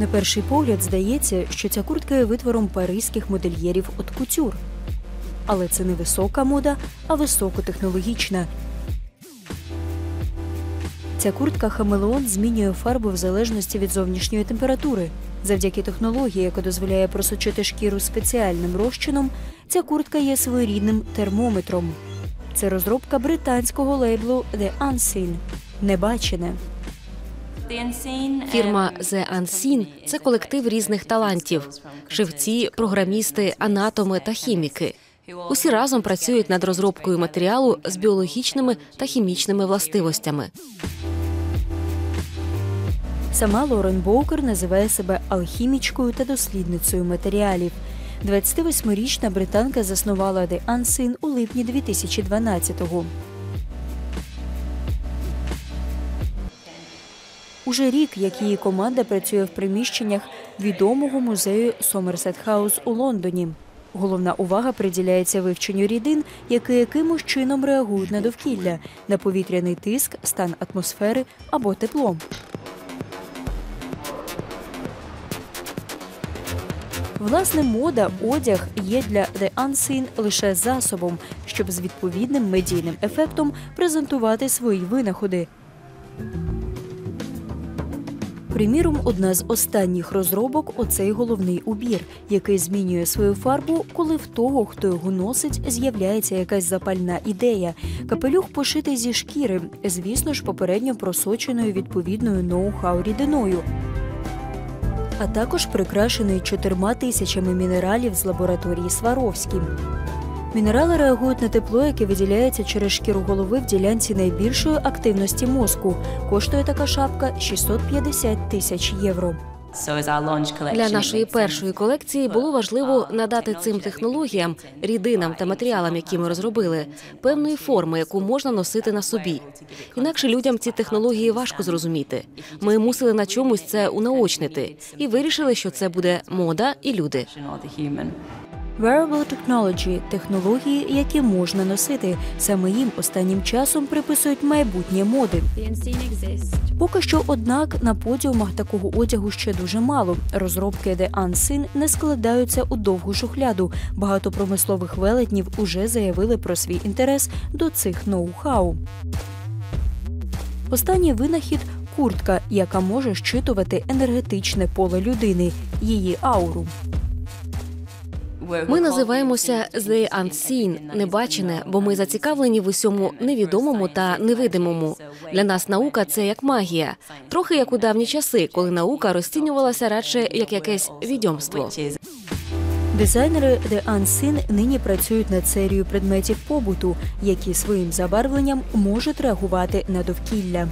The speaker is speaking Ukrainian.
На перший погляд здається, що ця куртка є витвором паризьких модельєрів от кутюр. Але це не висока мода, а високотехнологічна. Ця куртка хамелеон змінює фарбу в залежності від зовнішньої температури. Завдяки технології, яка дозволяє просочити шкіру спеціальним розчином, ця куртка є своєрідним термометром. Це розробка британського лейблу The Unseen – небачене. Фірма The Unseen – це колектив різних талантів: шивці, програмісти, анатоми та хіміки. Усі разом працюють над розробкою матеріалу з біологічними та хімічними властивостями. Сама Лорен Боукер називає себе алхімічкою та дослідницею матеріалів. 28-річна британка заснувала The Unseen у липні 2012-го. Уже рік, як її команда працює в приміщеннях відомого музею Сомерсет Хаус у Лондоні. Головна увага приділяється вивченню рідин, які якимось чином реагують на довкілля, на повітряний тиск, стан атмосфери або тепло. Власне, мода, одяг є для The Unseen лише засобом, щоб з відповідним медійним ефектом презентувати свої винаходи. Приміром, одна з останніх розробок оцей головний убір, який змінює свою фарбу, коли в того, хто його носить, з'являється якась запальна ідея. Капелюх пошитий зі шкіри, звісно ж, попередньо просоченою відповідною ноу-хау рідиною. А також прикрашений чотирма тисячами мінералів з лабораторії Сваровські. Мінерали реагують на тепло, яке виділяється через шкіру голови в ділянці найбільшої активності мозку. Коштує така шапка 650 тисяч євро. Для нашої першої колекції було важливо надати цим технологіям, рідинам та матеріалам, які ми розробили, певної форми, яку можна носити на собі. Інакше людям ці технології важко зрозуміти. Ми мусили на чомусь це унаочнити і вирішили, що це буде мода і люди. Wearable Technology – технології, які можна носити. Саме їм останнім часом приписують майбутнє моди. Поки що, однак, на подіумах такого одягу ще дуже мало. Розробки The Unseen не складаються у довгу шухляду. Багато промислових велетнів уже заявили про свій інтерес до цих ноу-хау. Останній винахід куртка, яка може щитувати енергетичне поле людини, її ауру. Ми називаємося The Unseen, небачене, бо ми зацікавлені в усьому невідомому та невидимому. Для нас наука це як магія, трохи як у давні часи, коли наука розцінювалася радше як якесь відьомство. Дизайнери The Unseen нині працюють над серією предметів побуту, які своїм забарвленням можуть реагувати на довкілля.